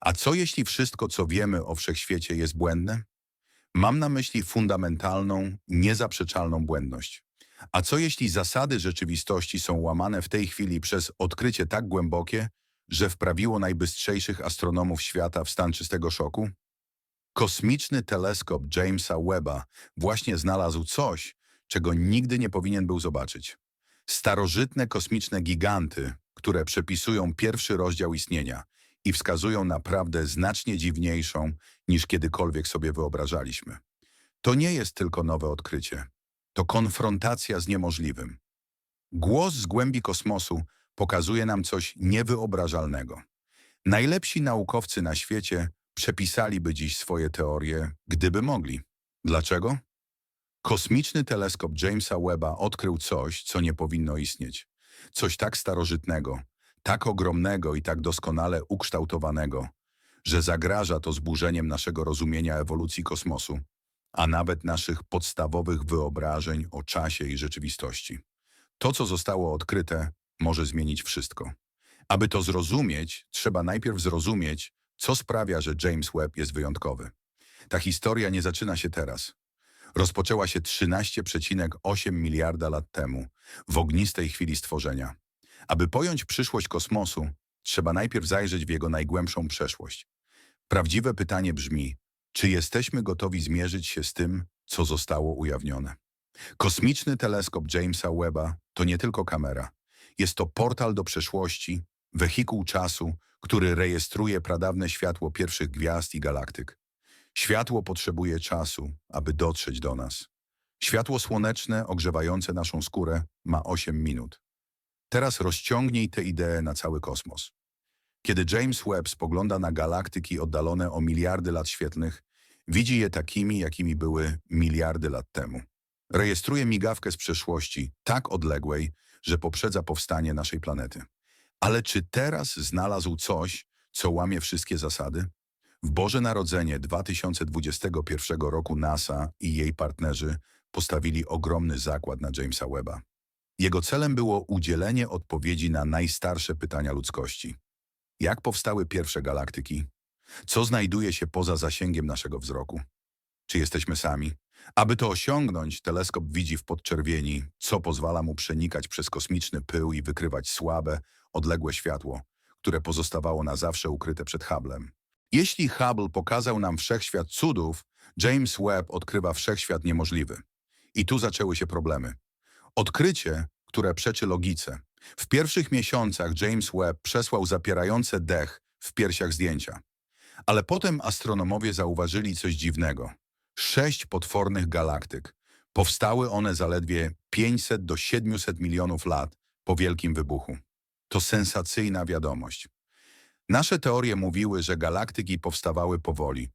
A co jeśli wszystko, co wiemy o wszechświecie jest błędne? Mam na myśli fundamentalną, niezaprzeczalną błędność. A co jeśli zasady rzeczywistości są łamane w tej chwili przez odkrycie tak głębokie, że wprawiło najbystrzejszych astronomów świata w stan czystego szoku? Kosmiczny teleskop Jamesa Webba właśnie znalazł coś, czego nigdy nie powinien był zobaczyć. Starożytne kosmiczne giganty, które przepisują pierwszy rozdział istnienia i wskazują naprawdę znacznie dziwniejszą, niż kiedykolwiek sobie wyobrażaliśmy. To nie jest tylko nowe odkrycie. To konfrontacja z niemożliwym. Głos z głębi kosmosu pokazuje nam coś niewyobrażalnego. Najlepsi naukowcy na świecie przepisaliby dziś swoje teorie, gdyby mogli. Dlaczego? Kosmiczny teleskop Jamesa Webba odkrył coś, co nie powinno istnieć. Coś tak starożytnego, tak ogromnego i tak doskonale ukształtowanego, że zagraża to zburzeniem naszego rozumienia ewolucji kosmosu, a nawet naszych podstawowych wyobrażeń o czasie i rzeczywistości. To, co zostało odkryte, może zmienić wszystko. Aby to zrozumieć, trzeba najpierw zrozumieć, co sprawia, że James Webb jest wyjątkowy. Ta historia nie zaczyna się teraz. Rozpoczęła się 13,8 miliarda lat temu, w ognistej chwili stworzenia. Aby pojąć przyszłość kosmosu, trzeba najpierw zajrzeć w jego najgłębszą przeszłość. Prawdziwe pytanie brzmi, czy jesteśmy gotowi zmierzyć się z tym, co zostało ujawnione? Kosmiczny teleskop Jamesa Webba to nie tylko kamera. Jest to portal do przeszłości, wehikuł czasu, który rejestruje pradawne światło pierwszych gwiazd i galaktyk. Światło potrzebuje czasu, aby dotrzeć do nas. Światło słoneczne, ogrzewające naszą skórę, ma 8 minut. Teraz rozciągnij tę ideę na cały kosmos. Kiedy James Webb spogląda na galaktyki oddalone o miliardy lat świetlnych, widzi je takimi, jakimi były miliardy lat temu. Rejestruje migawkę z przeszłości, tak odległej, że poprzedza powstanie naszej planety. Ale czy teraz znalazł coś, co łamie wszystkie zasady? W Boże Narodzenie 2021 roku NASA i jej partnerzy postawili ogromny zakład na Jamesa Webba. Jego celem było udzielenie odpowiedzi na najstarsze pytania ludzkości. Jak powstały pierwsze galaktyki? Co znajduje się poza zasięgiem naszego wzroku? Czy jesteśmy sami? Aby to osiągnąć, teleskop widzi w podczerwieni, co pozwala mu przenikać przez kosmiczny pył i wykrywać słabe, odległe światło, które pozostawało na zawsze ukryte przed Hubble'em. Jeśli Hubble pokazał nam wszechświat cudów, James Webb odkrywa wszechświat niemożliwy. I tu zaczęły się problemy. Odkrycie, które przeczy logice. W pierwszych miesiącach James Webb przesłał zapierające dech w piersiach zdjęcia. Ale potem astronomowie zauważyli coś dziwnego. Sześć potwornych galaktyk. Powstały one zaledwie 500 do 700 milionów lat po wielkim wybuchu. To sensacyjna wiadomość. Nasze teorie mówiły, że galaktyki powstawały powoli.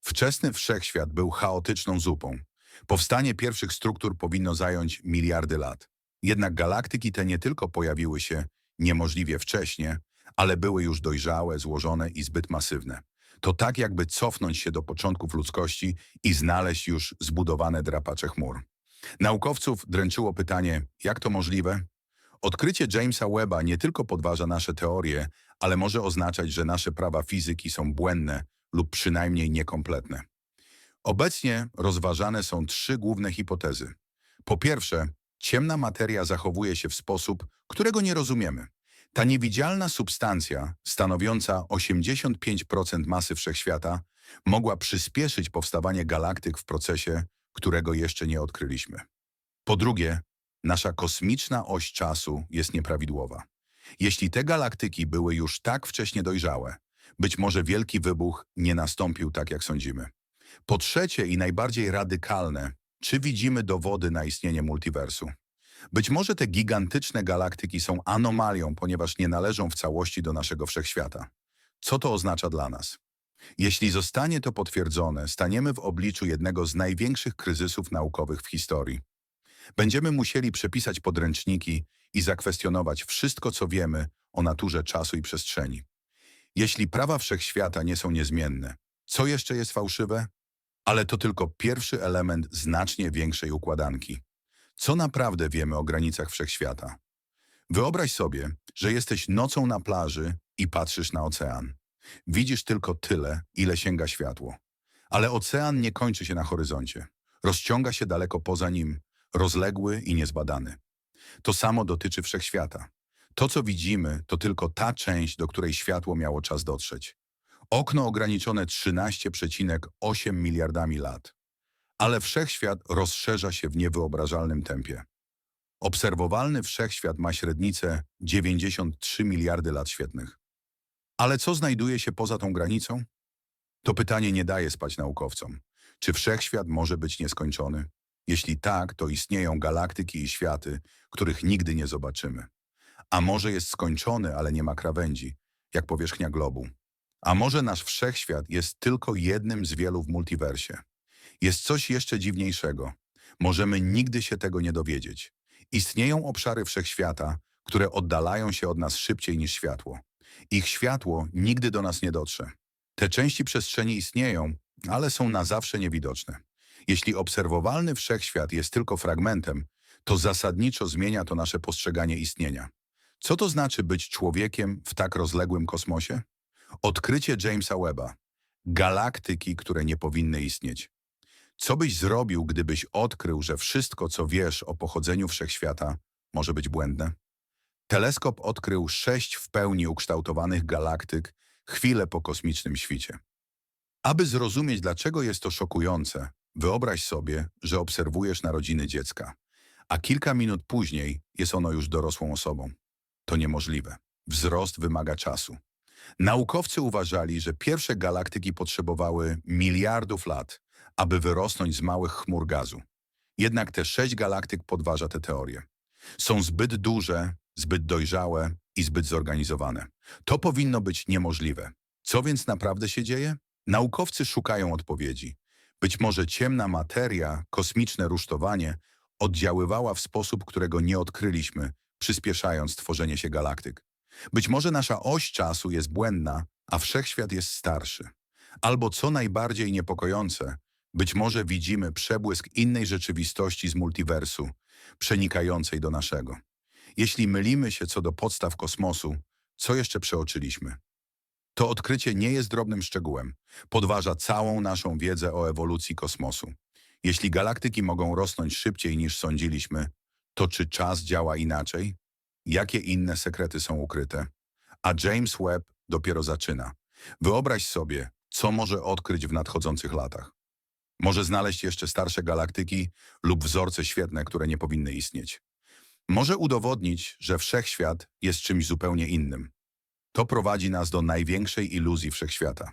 Wczesny wszechświat był chaotyczną zupą. Powstanie pierwszych struktur powinno zająć miliardy lat. Jednak galaktyki te nie tylko pojawiły się niemożliwie wcześnie, ale były już dojrzałe, złożone i zbyt masywne. To tak jakby cofnąć się do początków ludzkości i znaleźć już zbudowane drapacze chmur. Naukowców dręczyło pytanie, jak to możliwe? Odkrycie Jamesa Webba nie tylko podważa nasze teorie, ale może oznaczać, że nasze prawa fizyki są błędne lub przynajmniej niekompletne. Obecnie rozważane są trzy główne hipotezy. Po pierwsze, ciemna materia zachowuje się w sposób, którego nie rozumiemy. Ta niewidzialna substancja, stanowiąca 85% masy wszechświata, mogła przyspieszyć powstawanie galaktyk w procesie, którego jeszcze nie odkryliśmy. Po drugie, nasza kosmiczna oś czasu jest nieprawidłowa. Jeśli te galaktyki były już tak wcześnie dojrzałe, być może wielki wybuch nie nastąpił tak, jak sądzimy. Po trzecie i najbardziej radykalne, czy widzimy dowody na istnienie multiversu? Być może te gigantyczne galaktyki są anomalią, ponieważ nie należą w całości do naszego wszechświata. Co to oznacza dla nas? Jeśli zostanie to potwierdzone, staniemy w obliczu jednego z największych kryzysów naukowych w historii. Będziemy musieli przepisać podręczniki i zakwestionować wszystko, co wiemy o naturze czasu i przestrzeni. Jeśli prawa wszechświata nie są niezmienne, co jeszcze jest fałszywe? Ale to tylko pierwszy element znacznie większej układanki. Co naprawdę wiemy o granicach wszechświata? Wyobraź sobie, że jesteś nocą na plaży i patrzysz na ocean. Widzisz tylko tyle, ile sięga światło. Ale ocean nie kończy się na horyzoncie. Rozciąga się daleko poza nim, rozległy i niezbadany. To samo dotyczy wszechświata. To, co widzimy, to tylko ta część, do której światło miało czas dotrzeć. Okno ograniczone 13,8 miliardami lat. Ale wszechświat rozszerza się w niewyobrażalnym tempie. Obserwowalny wszechświat ma średnicę 93 miliardy lat świetnych. Ale co znajduje się poza tą granicą? To pytanie nie daje spać naukowcom. Czy wszechświat może być nieskończony? Jeśli tak, to istnieją galaktyki i światy, których nigdy nie zobaczymy. A może jest skończony, ale nie ma krawędzi, jak powierzchnia globu. A może nasz wszechświat jest tylko jednym z wielu w multiversie. Jest coś jeszcze dziwniejszego. Możemy nigdy się tego nie dowiedzieć. Istnieją obszary wszechświata, które oddalają się od nas szybciej niż światło. Ich światło nigdy do nas nie dotrze. Te części przestrzeni istnieją, ale są na zawsze niewidoczne. Jeśli obserwowalny wszechświat jest tylko fragmentem, to zasadniczo zmienia to nasze postrzeganie istnienia. Co to znaczy być człowiekiem w tak rozległym kosmosie? Odkrycie Jamesa Webba. Galaktyki, które nie powinny istnieć. Co byś zrobił, gdybyś odkrył, że wszystko, co wiesz o pochodzeniu wszechświata, może być błędne? Teleskop odkrył sześć w pełni ukształtowanych galaktyk chwilę po kosmicznym świcie. Aby zrozumieć, dlaczego jest to szokujące, wyobraź sobie, że obserwujesz narodziny dziecka, a kilka minut później jest ono już dorosłą osobą. To niemożliwe. Wzrost wymaga czasu. Naukowcy uważali, że pierwsze galaktyki potrzebowały miliardów lat, aby wyrosnąć z małych chmur gazu. Jednak te sześć galaktyk podważa tę teorię. Są zbyt duże, zbyt dojrzałe i zbyt zorganizowane. To powinno być niemożliwe. Co więc naprawdę się dzieje? Naukowcy szukają odpowiedzi. Być może ciemna materia, kosmiczne rusztowanie oddziaływała w sposób, którego nie odkryliśmy, przyspieszając tworzenie się galaktyk. Być może nasza oś czasu jest błędna, a wszechświat jest starszy. Albo co najbardziej niepokojące, być może widzimy przebłysk innej rzeczywistości z multiversu, przenikającej do naszego. Jeśli mylimy się co do podstaw kosmosu, co jeszcze przeoczyliśmy? To odkrycie nie jest drobnym szczegółem. Podważa całą naszą wiedzę o ewolucji kosmosu. Jeśli galaktyki mogą rosnąć szybciej niż sądziliśmy, to czy czas działa inaczej? Jakie inne sekrety są ukryte? A James Webb dopiero zaczyna. Wyobraź sobie, co może odkryć w nadchodzących latach. Może znaleźć jeszcze starsze galaktyki lub wzorce świetne, które nie powinny istnieć. Może udowodnić, że wszechświat jest czymś zupełnie innym. To prowadzi nas do największej iluzji wszechświata.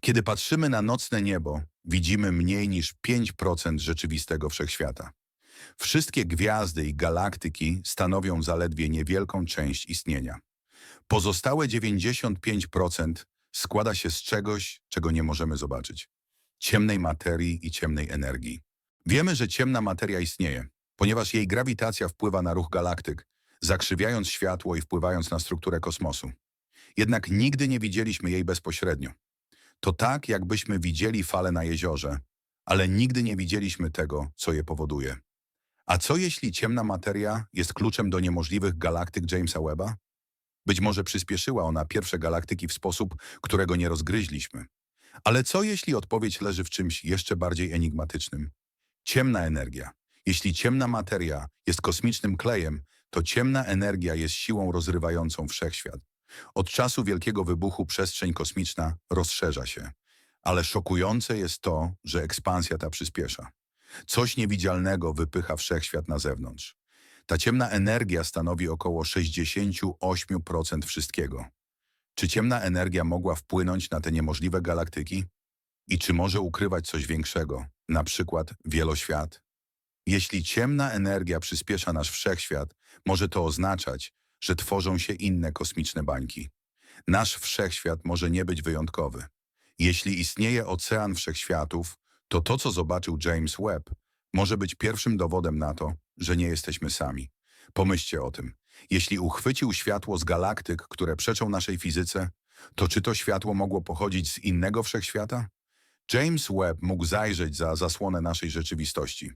Kiedy patrzymy na nocne niebo, widzimy mniej niż 5% rzeczywistego wszechświata. Wszystkie gwiazdy i galaktyki stanowią zaledwie niewielką część istnienia. Pozostałe 95% składa się z czegoś, czego nie możemy zobaczyć. Ciemnej materii i ciemnej energii. Wiemy, że ciemna materia istnieje, ponieważ jej grawitacja wpływa na ruch galaktyk, zakrzywiając światło i wpływając na strukturę kosmosu. Jednak nigdy nie widzieliśmy jej bezpośrednio. To tak, jakbyśmy widzieli fale na jeziorze, ale nigdy nie widzieliśmy tego, co je powoduje. A co jeśli ciemna materia jest kluczem do niemożliwych galaktyk Jamesa Webba? Być może przyspieszyła ona pierwsze galaktyki w sposób, którego nie rozgryźliśmy. Ale co jeśli odpowiedź leży w czymś jeszcze bardziej enigmatycznym? Ciemna energia. Jeśli ciemna materia jest kosmicznym klejem, to ciemna energia jest siłą rozrywającą wszechświat. Od czasu Wielkiego Wybuchu przestrzeń kosmiczna rozszerza się. Ale szokujące jest to, że ekspansja ta przyspiesza. Coś niewidzialnego wypycha wszechświat na zewnątrz. Ta ciemna energia stanowi około 68% wszystkiego. Czy ciemna energia mogła wpłynąć na te niemożliwe galaktyki? I czy może ukrywać coś większego, na przykład wieloświat? Jeśli ciemna energia przyspiesza nasz wszechświat, może to oznaczać, że tworzą się inne kosmiczne bańki. Nasz wszechświat może nie być wyjątkowy. Jeśli istnieje ocean wszechświatów, to to, co zobaczył James Webb, może być pierwszym dowodem na to, że nie jesteśmy sami. Pomyślcie o tym. Jeśli uchwycił światło z galaktyk, które przeczą naszej fizyce, to czy to światło mogło pochodzić z innego wszechświata? James Webb mógł zajrzeć za zasłonę naszej rzeczywistości.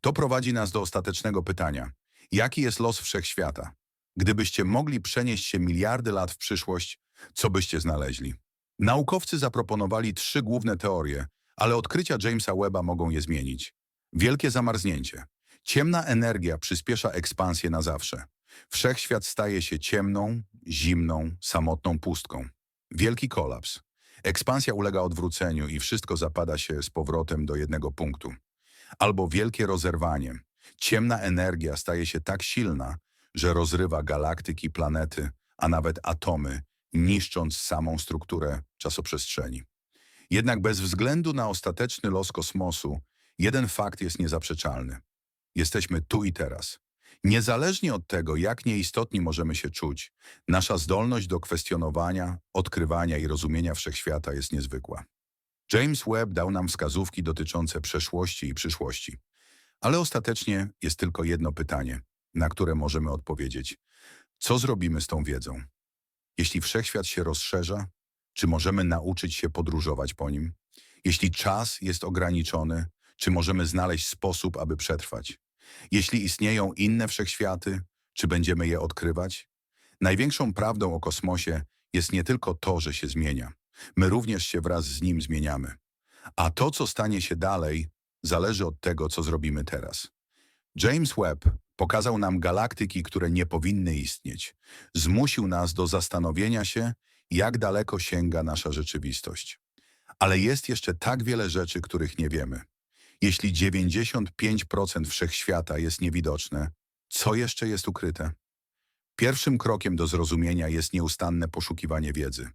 To prowadzi nas do ostatecznego pytania. Jaki jest los wszechświata? Gdybyście mogli przenieść się miliardy lat w przyszłość, co byście znaleźli? Naukowcy zaproponowali trzy główne teorie, ale odkrycia Jamesa Webba mogą je zmienić. Wielkie zamarznięcie. Ciemna energia przyspiesza ekspansję na zawsze. Wszechświat staje się ciemną, zimną, samotną pustką. Wielki kolaps. Ekspansja ulega odwróceniu i wszystko zapada się z powrotem do jednego punktu. Albo wielkie rozerwanie. Ciemna energia staje się tak silna, że rozrywa galaktyki, planety, a nawet atomy, niszcząc samą strukturę czasoprzestrzeni. Jednak bez względu na ostateczny los kosmosu, jeden fakt jest niezaprzeczalny. Jesteśmy tu i teraz. Niezależnie od tego, jak nieistotni możemy się czuć, nasza zdolność do kwestionowania, odkrywania i rozumienia wszechświata jest niezwykła. James Webb dał nam wskazówki dotyczące przeszłości i przyszłości. Ale ostatecznie jest tylko jedno pytanie, na które możemy odpowiedzieć. Co zrobimy z tą wiedzą? Jeśli wszechświat się rozszerza, czy możemy nauczyć się podróżować po nim? Jeśli czas jest ograniczony, czy możemy znaleźć sposób, aby przetrwać? Jeśli istnieją inne wszechświaty, czy będziemy je odkrywać? Największą prawdą o kosmosie jest nie tylko to, że się zmienia. My również się wraz z nim zmieniamy. A to, co stanie się dalej, zależy od tego, co zrobimy teraz. James Webb pokazał nam galaktyki, które nie powinny istnieć. Zmusił nas do zastanowienia się, jak daleko sięga nasza rzeczywistość. Ale jest jeszcze tak wiele rzeczy, których nie wiemy. Jeśli 95% wszechświata jest niewidoczne, co jeszcze jest ukryte? Pierwszym krokiem do zrozumienia jest nieustanne poszukiwanie wiedzy.